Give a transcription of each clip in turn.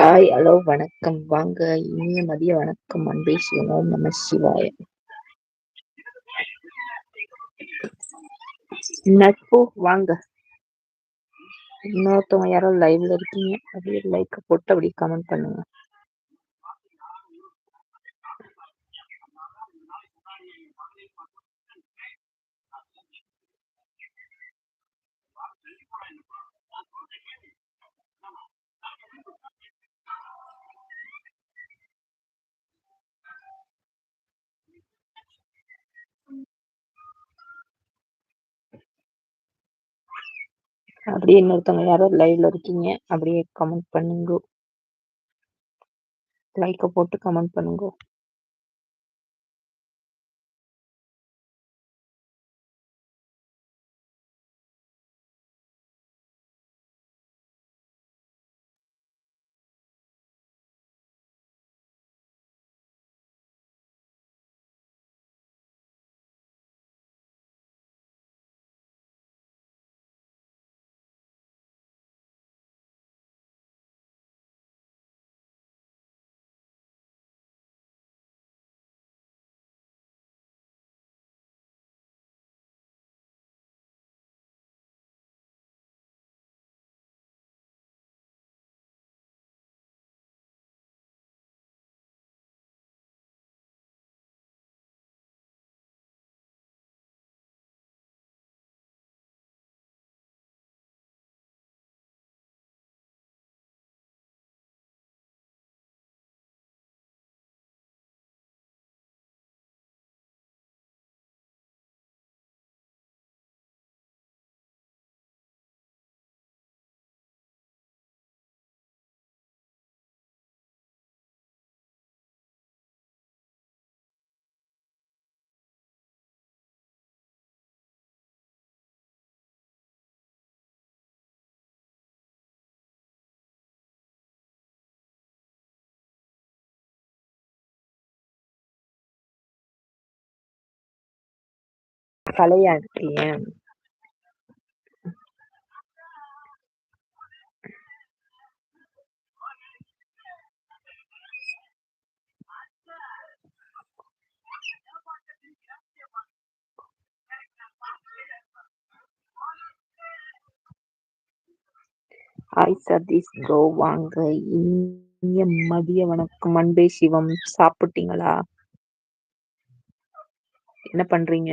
Hi hello வணக்கம். வாங்க இனிய மதிய வணக்கம். அன்பே சிவனோம் நம சிவாய. நட்பு வாங்க. இன்னொருத்தவங்க யாரோ லைவ்ல இருக்கீங்க அப்படியே லைக் போட்டு அப்படியே கமெண்ட் பண்ணுங்க. அப்படியே இன்னொருத்தவங்க யாரோ லைவ்ல இருக்கீங்க அப்படியே கமெண்ட் பண்ணுங்க. லைக்கை போட்டு கமெண்ட் பண்ணுங்க. கலையாண்டி ஹாய் சதீஷ் ப்ரோ வாங்க. இனிய மதிய வணக்கம். அன்பே சிவம். சாப்பிட்டீங்களா? என்ன பண்றீங்க?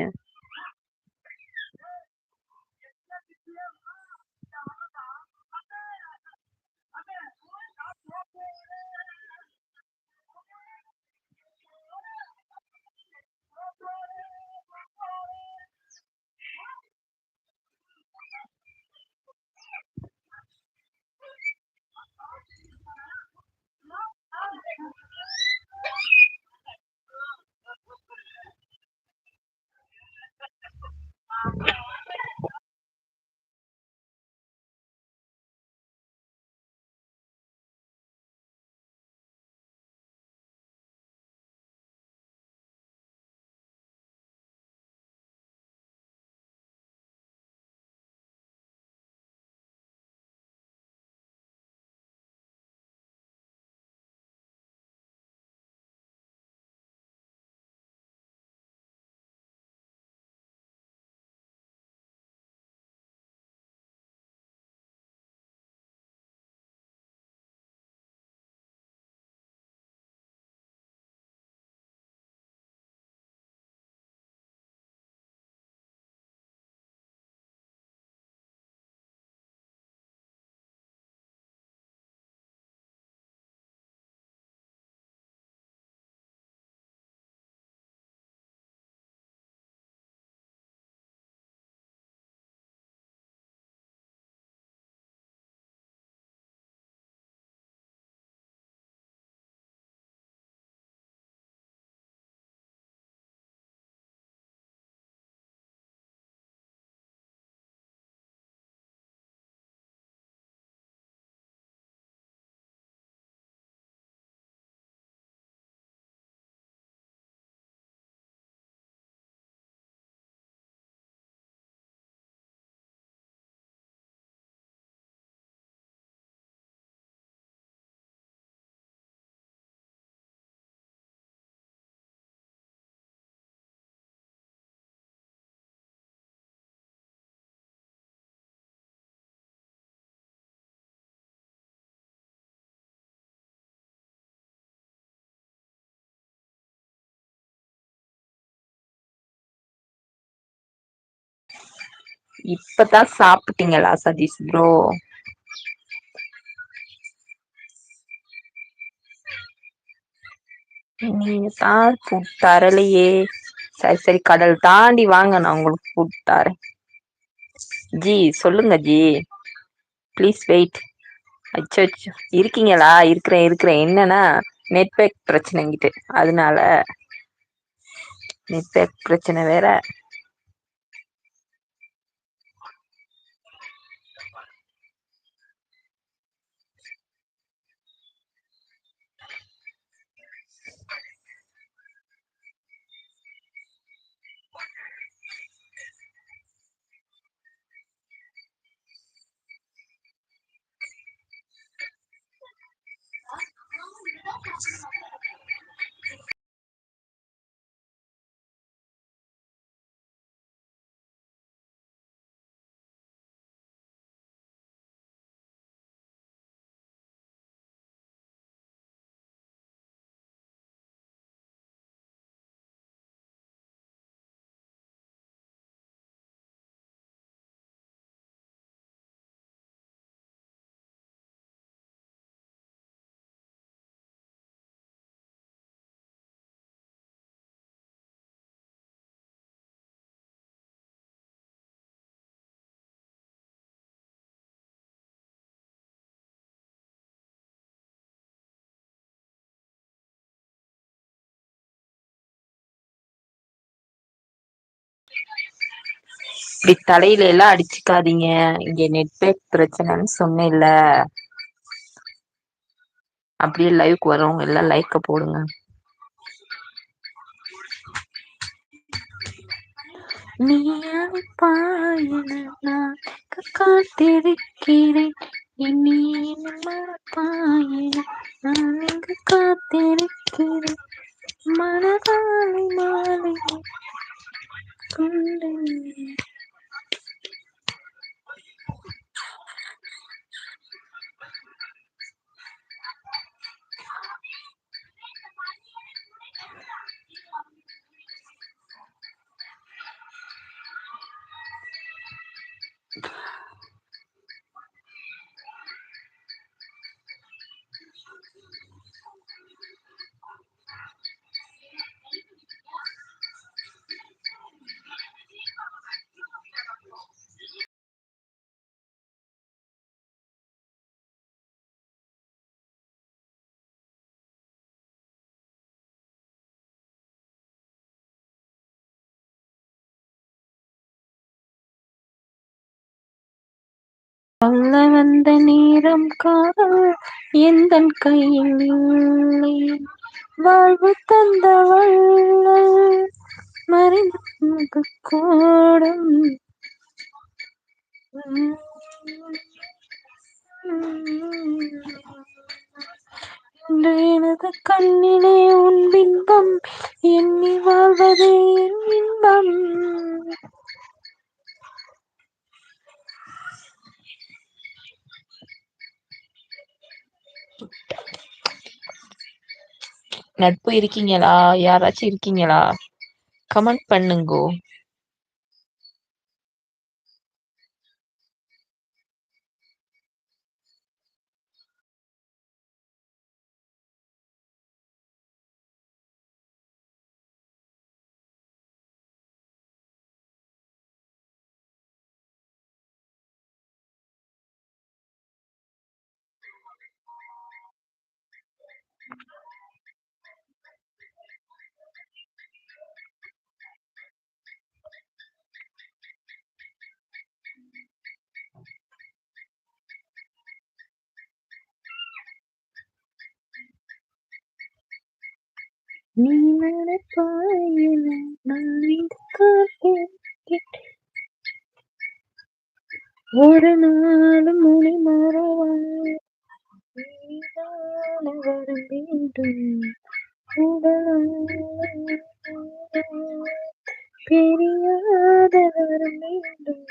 இப்பதான் சாப்பிட்டீங்களா சதீஷ் ப்ரோ நீங்க தான் ஃபுட் தரலையே. சரி சரி கடல் தாண்டி வாங்க நான் உங்களுக்கு ஃபுட் தரேன். ஜி சொல்லுங்க ஜி. ப்ளீஸ் வெயிட் அச்சோ இருக்கீங்களா? இருக்கிறேன் இருக்கிறேன். என்னன்னா நெட்வொர்க் பிரச்சனைங்கிட்டு. அதனால நெட்வொர்க் பிரச்சனை வேற. இப்படி தலையில எல்லாம் அடிச்சுக்காதீங்க. இங்க நெட்வொர்க் பிரச்சனைன்னு சொன்னேல்ல அப்படியே லைவ்க்கு வரவங்க எல்லா லைக்க போடுங்க. நீ அழைப்பாய் என காத்திருக்கிறேன் என் நீ என்னை மறப்பாய் என நான் இங்கு காத்திருக்கிறேன் மனதாலே மாலை கொண்டு சொல்ல வந்த நேரம் காதல் எந்த கையில் இல்லை. வாழ்வு தந்த வள்ளல் மறைந்து போகக் கூடும். எனது கண்ணிலே உன் பின்பம் எண்ணி வாழ்வதே இன்பம். நட்பு இருக்கீங்களா? யாராச்சும் இருக்கீங்களா? கமெண்ட் பண்ணுங்கோ. நீ நினைப்பாய் நான் ஒரு நாளும் மொழி மறவாய் நீதான வர வேண்டும் உடல் வர வேண்டும்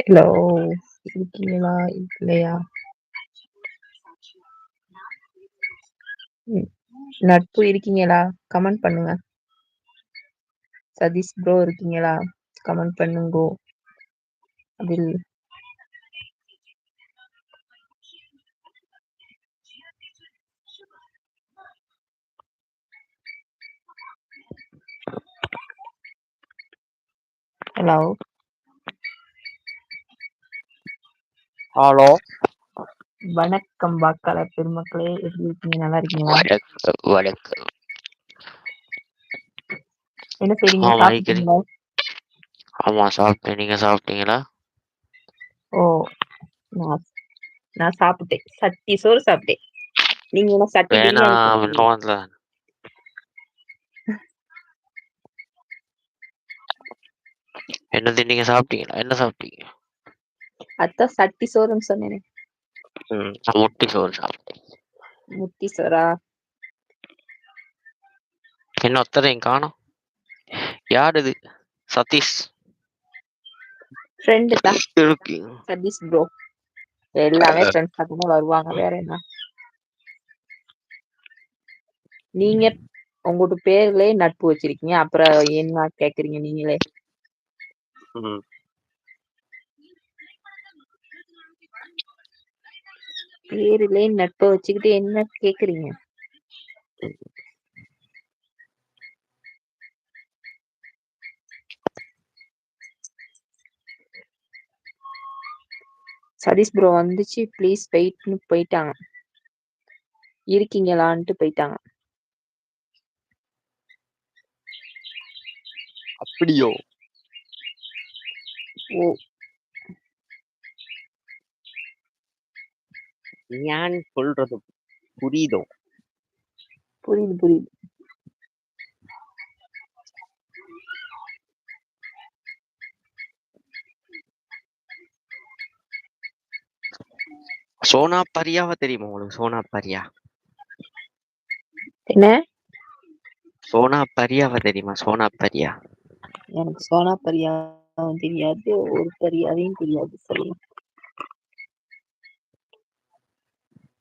ஹலோ இருக்கீங்களா இல்லையா ம். நட்பு இருக்கீங்களா கமெண்ட் பண்ணுங்க சதீஷ் ப்ரோ இருக்கீங்களா கமெண்ட் பண்ணுங்கோ அதில் ஹலோ ஹலோ வணக்கம் வாக்காளர் பெருமக்களே. எப்படி இருக்கீங்க? நல்லா இருக்கீங்களா? வணக்கம் வணக்கம். என்ன செய்றீங்க? சாப்பிட்டீங்களா? ஆமா சாப்பிட்டேன். நீங்க சாப்பிட்டீங்களா? ஓ நான் நான் சாப்பிட்டேன். சட்டி சோறு சாப்பிட்டேன். நீங்க என்ன சட்டி பிரியாணி வேணாம் சாப்பிட்டீங்க நோன்ல என்னது நீங்க சாப்பிட்டீங்களா? என்ன சாப்பிட்டீங்க? அதான் சட்டி சோறுன்னு சொன்னேனே. முட்டை சோறு முட்டி சோறா? என்ன ஒத்தரையும் காணோம்? யார் இது? சதீஷ். ஃப்ரெண்டு தான். சதீஷ் ப்ரோ எல்லாமே ஃப்ரெண்ட்ஸ் தான் வருவாங்க. வேற என்ன? நீங்க உங்களோட பேர்லயே நட்பு வச்சிருக்கீங்க. அப்புறம் என்ன கேக்குறீங்க நீங்களே? ம் பேருலயே நட்பை வச்சுக்கிட்டு என்ன கேக்குறீங்க? சதீஷ் ப்ரோ வந்துச்சு. ப்ளீஸ் வெயிட்னு போயிட்டாங்க. இருக்கீங்களான்ட்டு போயிட்டாங்க. அப்படியோ? ஓ ഞാൻ சொல்றது புரியுதோ? புரியுது புரியுது. சோனா பரியாவை தெரியுமா உங்களுக்கு? சோனா பரியா என்ன? சோனா பரியாவை தெரியுமா? சோனா பரியா எனக்கு சோனா பரியாவும் தெரியாது ஒரு பரியாவையும் தெரியாது சொல்லுங்க.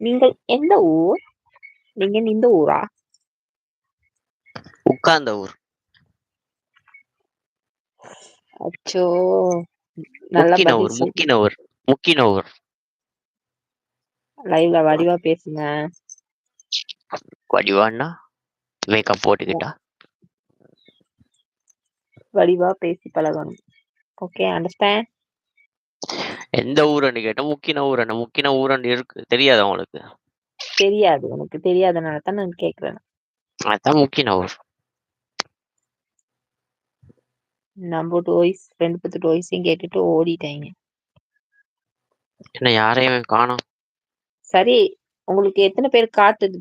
நீங்கள் எந்த ஊர்? நீங்க இந்த ஊரா? உட்கார்ந்த ஊர். அச்சோ. நல்ல முக்கின ஊர் பதில் சொல்லு முக்கின ஊர் முக்கின ஊர். லைவ்ல வடிவா பேசுங்க. வடிவான்னா மேக்கப் போட்டுக்கிட்டா. வடிவா பேசி பழகணும். ஓகே அண்டர்ஸ்டாண்ட் எந்த ஊருன்னு கேட்டா முக்கின ஊரன்னு முக்கின ஊரன்னு இருக்கு. தெரியாதா உங்களுக்கு? தெரியாது. எனக்கு தெரியாதனால தான் நான் கேக்குறேன். அதான் முக்கின ஊர். நம்ம வாய்ஸ் ரெண்டு பத்து வாய்ஸையும் கேட்டுட்டு ஓடிட்டாங்க. என்ன யாரையும் காணோம் சரி உங்களுக்கு எத்தனை பேர் காட்டுது?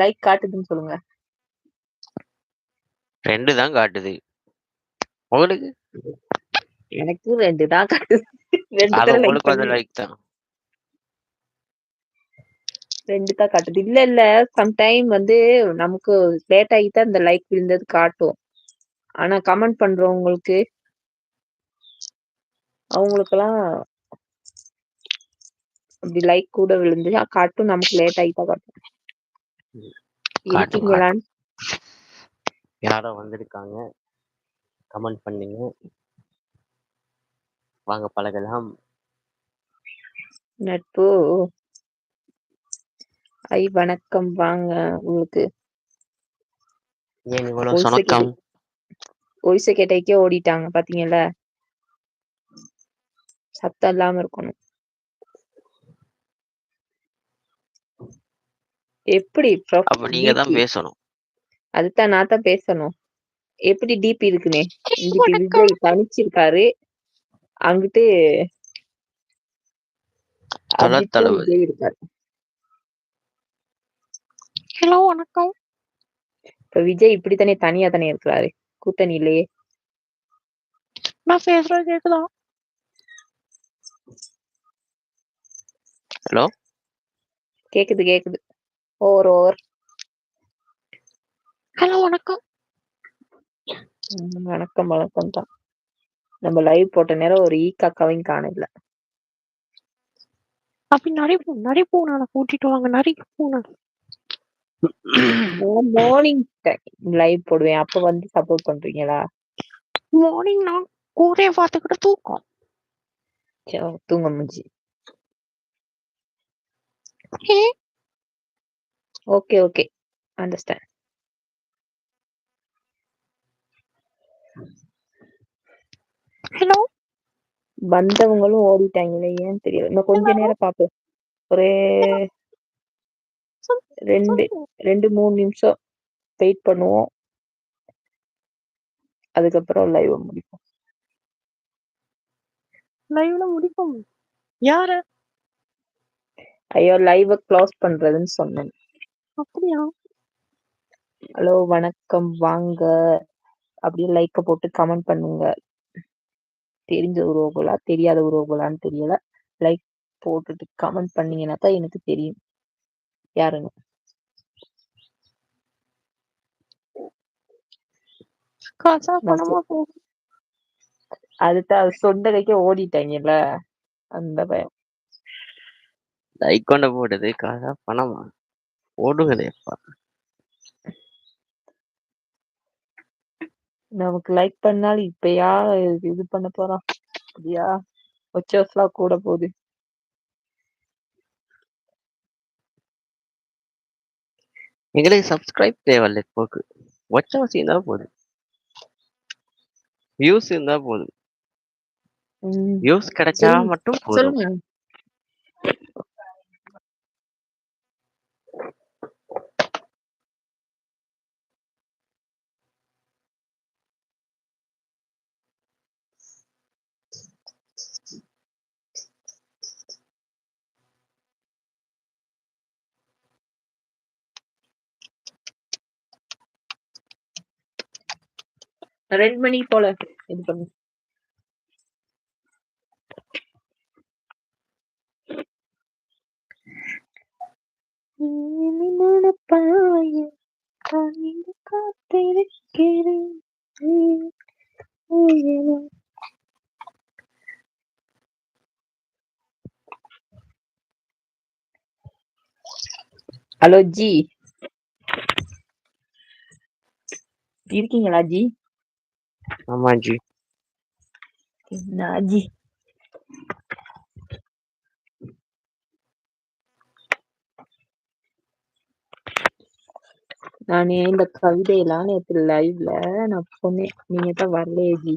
லைக் காட்டுதுன்னு சொல்லுங்க. ரெண்டு தான் காட்டுது. உங்களுக்கு? எனக்கு ரெண்டு தான் காட்டுது. ரெண்டு அது பேரை லைக் உங்களுக்கு வந்து பண்ணி லைக் தான். ரெண்டு தான் காட்டுது. இல்ல இல்ல. சம்டைம் வந்து நமக்கு லேட் ஆகிட்டு அந்த லைக் விழுந்தது காட்டும். ஆனா கமெண்ட் பண்றவங்களுக்கு அவங்களுக்கெல்லாம் அப்படி லைக் கூட விழுந்து காட்டும் நமக்கு லேட் ஆகிட்டா காட்டும். காட்டும் இருக்கீங்களான்னு யாரோ வந்திருக்காங்க. கமெண்ட் பண்ணுங்க. வாங்க பழகலாம். நட்பு. ஐ வணக்கம். வாங்க உங்களுக்கு. ஏன் இவ்வளவு சுணக்கம் ஒய்ஸை கேட்டக்கே ஓடிட்டாங்க பாத்தீங்கல்ல? சத்தம் இல்லாம இருக்கணும். எப்படி அப்ப நீங்க தான் டிபி பேசணும். அதுதான் நான் தான் பேசணும். எப்படி டிபி இருக்குனே விஜய் தனிச்சிருக்காரு. அங்கிட்டு ஹலோ வணக்கம். இப்ப விஜய் இப்படித்தானே தனியா தானே இருக்கிறாரு. கூட்டணி இல்லையே. நான் பேசுறது கேக்குதா? ஹலோ கேக்குது கேக்குது. ஓவர் ஓவர் ஹலோ வணக்கம். வணக்கம் வணக்கம் தான் நம்ம லைவ் போட்ட நேரம் ஒரு ஈ காக்காவையும் காணல அப்படி நிறைய பூ நிறைய பூனை கூட்டிட்டு வாங்க நிறைய பூனை மார்னிங் லைவ் போடுவேன். அப்ப வந்து சப்போர்ட் பண்றீங்களா? மார்னிங் நான் கூரையை பார்த்துக்கிட்டு தூக்கம். சரி, தூங்க முடிஞ்சு. Okay okay understand hello? வந்தவங்களும் ஓடிட்டாங்களே ஏன்னு தெரியல. இன்னும் கொஞ்ச நேரம் பாப்போம் ஒரு ரெண்டு ரெண்டு மூணு நிமிஷம் வெயிட் பண்ணுவோம். அதுக்கப்புறம் லைவ் முடிப்போம். லைவ்ல முடிப்போம். யாரு? ஐயோ லைவ க்ளோஸ் பண்றதுன்னு சொன்னேன். அப்படியா? ஹலோ வணக்கம். வாங்க. அப்படியே லைக்க போட்டு கமெண்ட் பண்ணுங்க. தெரிஞ்ச உறவுகளா தெரியாத உறவுகளான்னு தெரியல. லைக் போட்டுட்டு கமெண்ட் பண்ணீங்கன்னா தான் எனக்கு தெரியும். யாருன்னு? அதுதான் அது சொந்த கைக்கு ஓடிட்டாங்கல்ல அந்த பயம். லைக் கொண்ட போடுது காசா பணமா? ஓடுங்கதேப்பா நமக்கு லைக் பண்ணாலும் இப்பயா இது- பண்ண போறோம் அப்படியா? ஒச்சோஸ்லாம் கூட போகுது. எங்களுக்கு சப்ஸ்கிரைப் தேவையில்ல இப்போக்கு ஒச்சவசி இருந்தா போதும். வியூஸ் இருந்தா போதும். வியூஸ் கிடைச்சா. மட்டும் போதும். ரெண்டு மணி போல இது பண்ணு. ஹலோ ஜி. இருக்கீங்களா ஜி? ஆமா ஜி ஜி நானே இந்த கவிதையெல்லாம் நேற்று லைவ்ல நான் சொன்னேன் நீங்க தான் வரலையே ஜி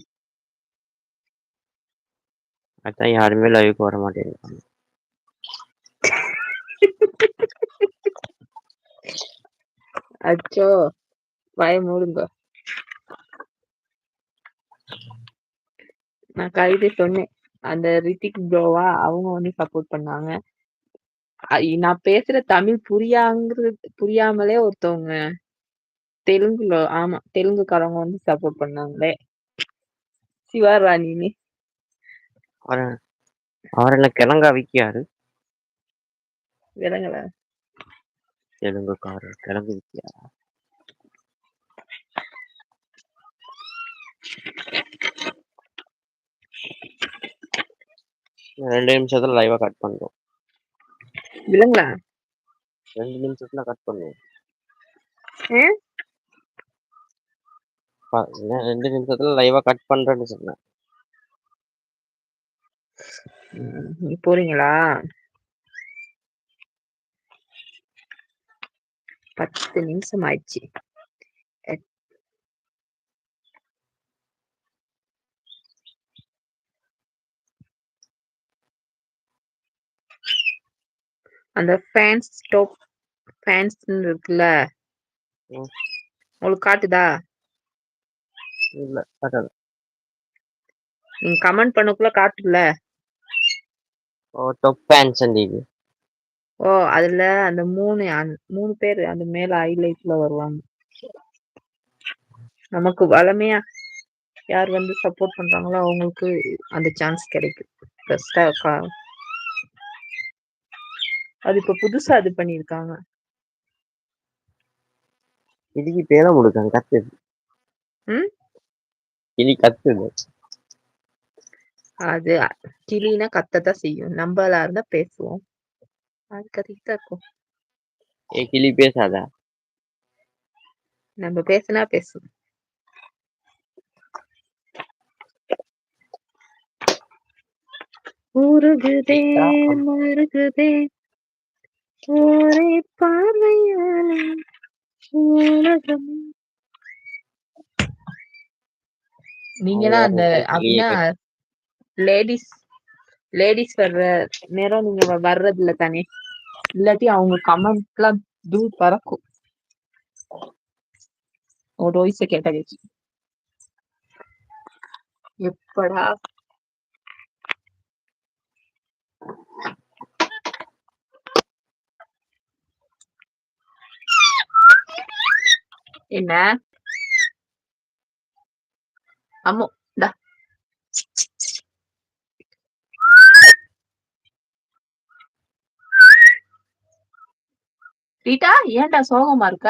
அதான் யாருமே லைவுக்கு வர மாட்டேங்கிறாங்க அச்சோ வாய மூடுங்க. நான் கவிதை சொன்னேன். அந்த ரித்திக் ப்ரோவா அவங்க வந்து சப்போர்ட் பண்ணாங்க. நான் பேசுற தமிழ் புரியாங்கிறது புரியாமலே ஒருத்தவங்க தெலுங்குல ஆமா தெலுங்குக்காரவங்க வந்து சப்போர்ட் பண்ணாங்களே. சிவா ராணின்னு. அவர் அவர் என்ன கிழங்கா விக்கியாரு விலங்கல. தெலுங்குக்காரர் கிழங்கு விக்கியாரு ரெண்டு நிமிஷத்துல லைவா கட் பண்ணுவோம் விலங்களா ரெண்டு நிமிஷத்துல கட் பண்ணுவோம். ரெண்டு நிமிஷத்துல லைவா கட் பண்றேன்னு சொன்னேன். போறீங்களா? பத்து நிமிஷம் ஆயிடுச்சு. அந்த ஃபேன்ஸ் ஸ்டாப் ஃபேன்ஸ் இருக்குல்ல. உங்களுக்கு காட்டுதா? இல்ல கட்டாது. நீங்க கமெண்ட் பண்ணக்குள்ள காட்டுல ஓ டொப் ஃபேன்ஸ் இது ஓ அதுல அந்த மூணு மூணு பேர் அந்த மேல ஹைலைட்ல வருவாங்க. நமக்கு வளமையா யார் வந்து சப்போர்ட் பண்றாங்களோ அவங்களுக்கு அந்த சான்ஸ் கிடைக்கும். பெஸ்டா அது இப்ப புதுசா இது பண்ணிருக்காங்க இதுக்கு பேர முடுக்காங்க கத்துது ம்? கிளி கத்துது அது கிளினா கத்தத்தான் செய்யும். நம்பளா இருந்தா பேசுவோம். அது தான் இருக்கும். ஏ கிளி பேசாதா? நம்ம பேசுனா பேசும். உருகுதே? மருகுதே ஒரே பார்வையால உலகம். நீங்கலாம் அந்த அப்படின்னா லேடிஸ் லேடிஸ் வர்ற நேரம் நீங்க வர்றது இல்ல தானே. இல்லாட்டி அவங்க கமெண்ட்லாம் தூள் பறக்கும். ஒரு வயசு கேட்ட கேச்சு எப்படா என்ன? அம்மோ இந்தா ரீட்டா ஏன்டா சோகமா இருக்க?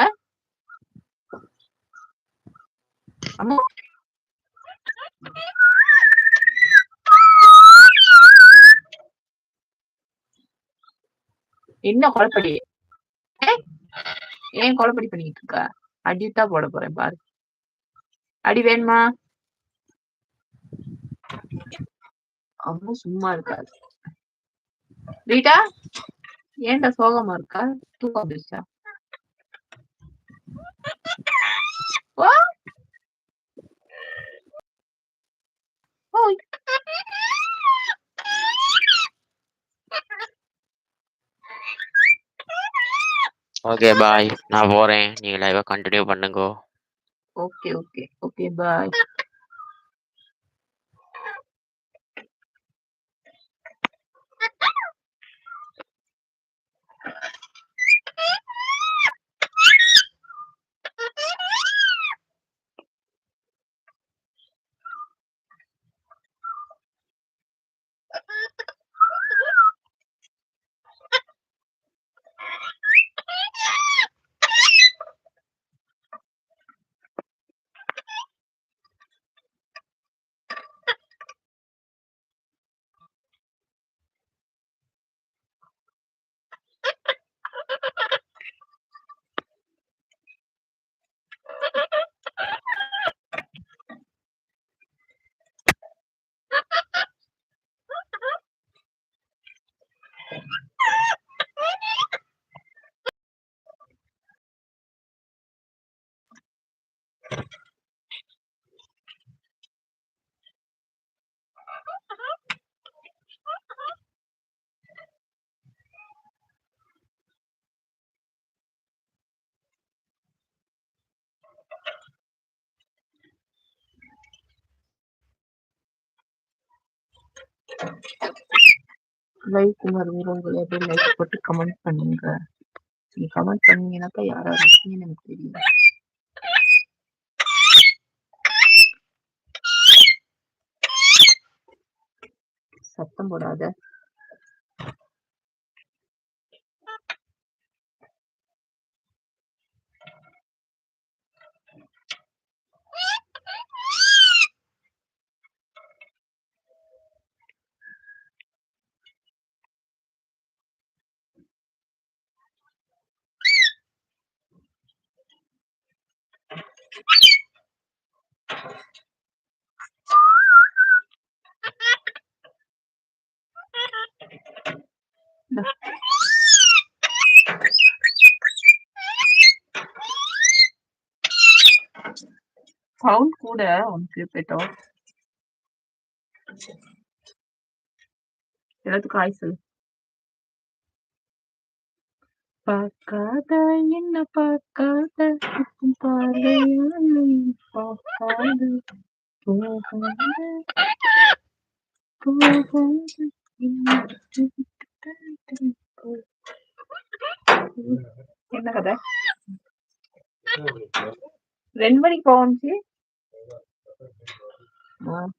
அம்மோ. என்ன குழப்படி ஏன் குழப்படி பண்ணிட்டு இருக்க? அடிட்டா போட போறேன் பாரு. அடி வேணுமா? அம்மா சும்மா இருக்காது ரீட்டா ஏன்டா சோகமா இருக்கா? தூக்கம் வந்துருச்சா? ஓ! Okay bye. நான் போறேன். நீங்க லைவ கண்டினியூ பண்ணுங்கோ. Okay okay okay bye like வருவீங்க அப்படியே லைக் போட்டு கமெண்ட் பண்ணுங்க. நீங்க கமெண்ட் பண்ணீங்கன்னாக்கா யாரா இருக்கீங்கன்னு எனக்கு தெரியல சத்தம் போடாத. சவுண்ட் கூட உனக்கு பெட்டோம் எல்லாத்துக்கும் ஆய் சொல்லு. பார்க்காத என்ன பார்க்காத? உன் பார்வையால் பார்க்காத. போகாத போகாத. என்னை கதை? ரெண்டு மணிக்கு Well,